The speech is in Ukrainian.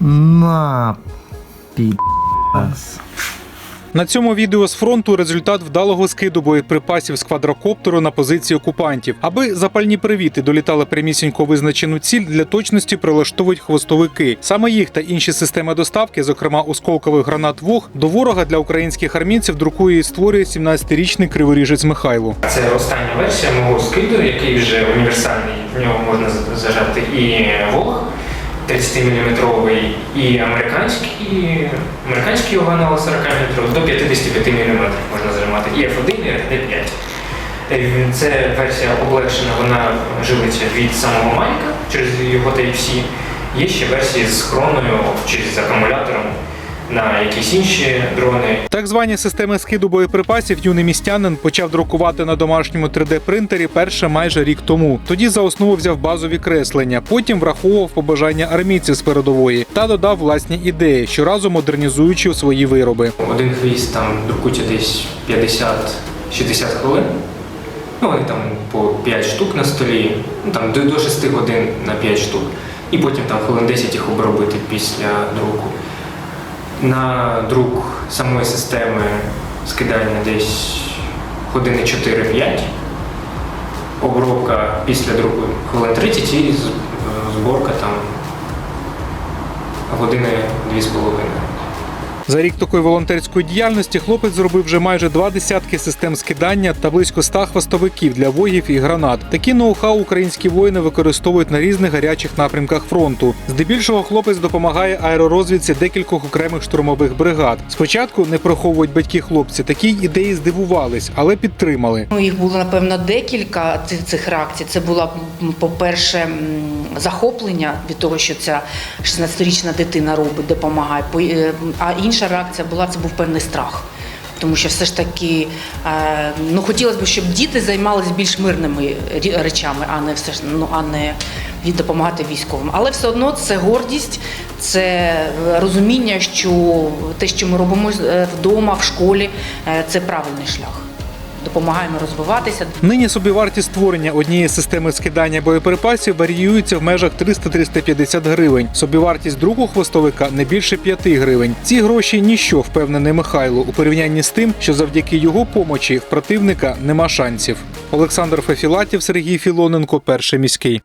На пі***ас. На цьому відео з фронту результат вдалого скиду боєприпасів з квадрокоптеру на позиції окупантів. Аби запальні привіти долітали прямісінько визначену ціль, для точності прилаштовують хвостовики. Саме їх та інші системи доставки, зокрема осколкових гранат ВОГ, до ворога для українських армійців друкує і створює 17-річний криворіжець Михайло. Це остання версія мого скиду, який вже універсальний. В нього можна зажати і Волг 30-мм, і американський, американський на 40 мм до 55 мм можна зажимати. І F1, і RD5. Е, Це версія облегшена, вона живиться від самого Майка через його Type-C. Є ще версії з хроною чи з акумулятором на якісь інші дрони. Так звані системи скиду боєприпасів юний містянин почав друкувати на домашньому 3D-принтері перше майже рік тому. Тоді за основу взяв базові креслення, потім враховував побажання армійців з передової та додав власні ідеї, щоразу модернізуючи свої вироби. Один хвіст там друкується десь 50-60 хвилин. Ну, вони там по 5 штук на столі, ну там до, до 6 годин на 5 штук. І потім там хвилин 10 їх обробити після друку. На друк самої системи скидання десь години 4-5. Обробка після друку хвилин 30 і зборка там години 2,5. За рік такої волонтерської діяльності хлопець зробив вже майже два десятки систем скидання та близько ста хвостовиків для вогів і гранат. Такі ноу-хау українські воїни використовують на різних гарячих напрямках фронту. Здебільшого хлопець допомагає аеророзвідці декількох окремих штурмових бригад. Спочатку не приховують батьки хлопці. Такі ідеї здивувались, але підтримали. Ну, їх було напевно декілька цих, цих реакцій. Це було, по-перше, захоплення від того, що ця 16-річна дитина робить, допомагає. По- е, А інша реакція була це був певний страх. Тому що все ж таки е, ну хотілося б, щоб діти займалися більш мирними речами, а не все ж ну а не допомагати військовим. Але все одно це гордість, це розуміння, що те, що ми робимо е, вдома, в школі, е, це правильний шлях. Допомагаємо розвиватися. Нині собівартість створення однієї системи скидання боєприпасів варіюється в межах 300-350 гривень. Собівартість другого хвостовика не більше 5 гривень. Ці гроші ніщо, впевнений Михайло, у порівнянні з тим, що завдяки його помочі в противника нема шансів. Олександр Фефілатів, Сергій Філоненко, перший міський.